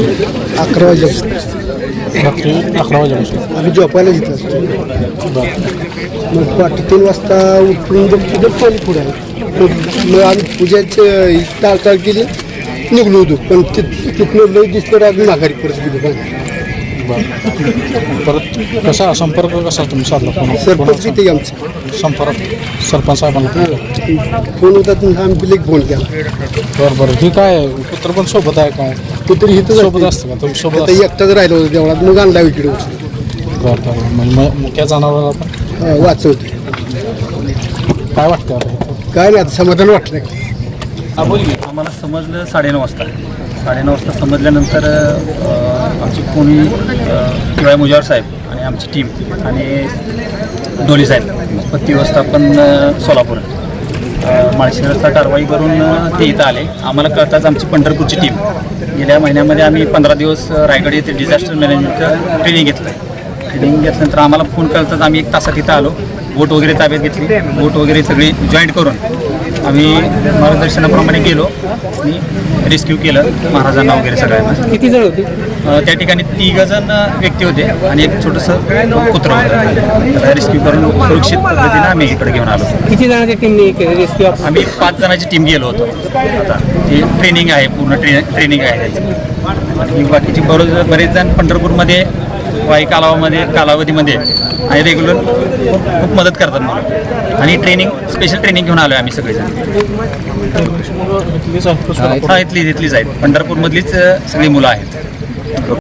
अकरा वाजता रात्री अकरा वाजल्यापासून आम्ही झोपायला घेतलं असतो. बरं मग पहाटे तीन वाजता उठून जर तिथं पाणी पुढे मग आम्ही पूजाची टाळटाळ केली. निघलो होतो. पण तिथ तिथनं लई दिसलं अजून माघारी परत गेलो बरं परत कसा संपर्क कसा तुम्ही साधला? कोणा सरपंच तिथे आमचं. संपर्क सरपंच साहेबांना फोन होता तर आम्ही बिलेक फोन केला. बरं बरं. ही काय कुत्र पण सोबत आहे काय? तो तरी इथं सोबत असतं. का तुम्ही सोबत आता एकटाच राहिलो होतो देवळात मग आणला म्हणजे मग मुख्या हां, वाचवते काय वाटतं आता? इथं? काय नाही आता समाधान वाटलं आम्हाला समजलं साडेनऊ वाजता. साडेनऊ वाजता समजल्यानंतर अ, आमची कोणी किंवा मुजावर साहेब आणि आमची टीम आणि डोली साहेब पत्ती व्यवस्थापन अ, सोलापूर अ, माळशी रस्ता कारवाई करून अ, ते इथं आले. आम्हाला कळताच आमची पंढरपूरची टीम. गेल्या महिन्यामध्ये आम्ही पंधरा दिवस रायगड येथे डिझास्टर मॅनेजमेंटचं ट्रेनिंग घेतलं ट्रेनिंग घेतल्यानंतर आम्हाला फोन कळताच आम्ही एक तासात इथं आलो. बोट वगैरे ताब्यात घेतली. बोट वगैरे सगळी जॉईंट करून आम्ही मार्गदर्शनाप्रमाणे गेलो. आणि रेस्क्यू केलं महाराजांना वगैरे सगळ्यांना. किती जण होती? त्या ठिकाणी तिघ जण व्यक्ती होते आणि एक छोटंसं कुत्रं होतं. त्याला रेस्क्यू करून सुरक्षित पद्धतीने आम्ही इकडे घेऊन आलो. किती जणांच्या टीमने रेस्क्यू आम्ही पाच जणांची टीम गेलो होतो. आता ही ट्रेनिंग आहे पूर्ण ट्रे ट्रेनिंग आहे त्याची. आणि बाकीचे बरोच बरेच जण पंढरपूरमध्ये वाई कालावामध्ये कालावधीमध्ये आणि रेग्युलर खूप मदत करतात मला. आणि ट्रेनिंग स्पेशल ट्रेनिंग घेऊन आलो आहे आम्ही सगळेजण. इथलीच आहेत पंढरपूरमधलीच सगळी मुलं आहेत.